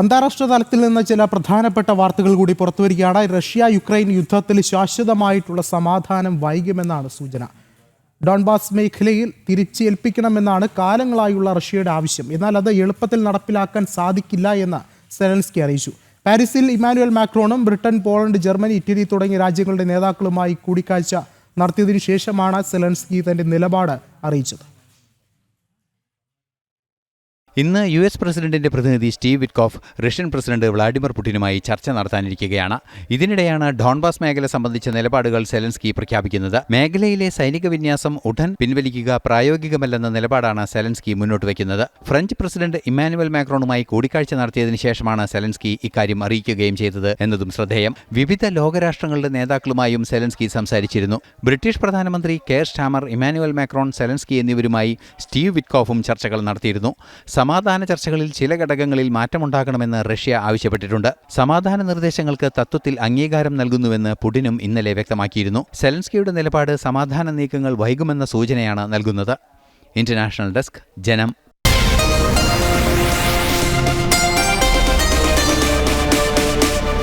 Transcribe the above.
അന്താരാഷ്ട്ര തലത്തിൽ നിന്ന് ചില പ്രധാനപ്പെട്ട വാർത്തകൾ കൂടി പുറത്തുവരികയാണ്. റഷ്യ യുക്രൈൻ യുദ്ധത്തിൽ ശാശ്വതമായിട്ടുള്ള സമാധാനം വൈകുമെന്നാണ് സൂചന. ഡോൺബാസ് മേഖലയിൽ തിരിച്ചേൽപ്പിക്കണമെന്നാണ് കാലങ്ങളായുള്ള റഷ്യയുടെ ആവശ്യം. എന്നാൽ അത് എളുപ്പത്തിൽ നടപ്പിലാക്കാൻ സാധിക്കില്ല എന്ന് സെലൻസ്കി അറിയിച്ചു. പാരീസിൽ ഇമാനുവൽ മാക്രോണും ബ്രിട്ടൻ പോളണ്ട് ജർമ്മനി ഇറ്റലി തുടങ്ങിയ രാജ്യങ്ങളുടെ നേതാക്കളുമായി കൂടിക്കാഴ്ച നടത്തിയതിനു ശേഷമാണ് സെലൻസ്കി തന്റെ നിലപാട് അറിയിച്ചത്. ഇന്ന് യു എസ് പ്രസിഡന്റിന്റെ പ്രതിനിധി Steve Witkoff Russian president Vladimir പുടിനുമായി ചർച്ച നടത്താനിരിക്കുകയാണ്. ഇതിനിടെയാണ് ഡോൺബാസ് മേഖല സംബന്ധിച്ച നിലപാടുകൾ സെലൻസ്കി പ്രഖ്യാപിക്കുന്നത്. മേഖലയിലെ സൈനിക വിന്യാസം ഉടൻ പിൻവലിക്കുക പ്രായോഗികമല്ലെന്ന നിലപാടാണ് സെലൻസ്കി മുന്നോട്ട് വയ്ക്കുന്നത്. ഫ്രഞ്ച് പ്രസിഡന്റ് ഇമ്മാനുവൽ മാക്രോണുമായി കൂടിക്കാഴ്ച നടത്തിയതിനു ശേഷമാണ് സെലൻസ്കി ഇക്കാര്യം അറിയിക്കുകയും ചെയ്തത് എന്നതും ശ്രദ്ധേയം. വിവിധ ലോകരാഷ്ട്രങ്ങളുടെ നേതാക്കളുമായും സെലൻസ്കി സംസാരിച്ചിരുന്നു. ബ്രിട്ടീഷ് പ്രധാനമന്ത്രി Keir Starmer Emmanuel Macron Zelensky എന്നിവരുമായി സ്റ്റീവ് വിറ്റ്കോഫും ചർച്ചകൾ നടത്തിയിരുന്നു. സമാധാന ചർച്ചകളിൽ ചില ഘടകങ്ങളിൽ മാറ്റമുണ്ടാകണമെന്ന് റഷ്യ ആവശ്യപ്പെട്ടിട്ടുണ്ട്. സമാധാന നിർദ്ദേശങ്ങൾക്ക് തത്വത്തിൽ അംഗീകാരം നൽകുന്നുവെന്ന് പുടിനും ഇന്നലെ വ്യക്തമാക്കിയിരുന്നു. സെലൻസ്കിയുടെ നിലപാട് സമാധാന നീക്കങ്ങൾ വൈകുമെന്ന സൂചനയാണ് നൽകുന്നത്. ഇന്റർനാഷണൽ ഡെസ്ക് ജനം.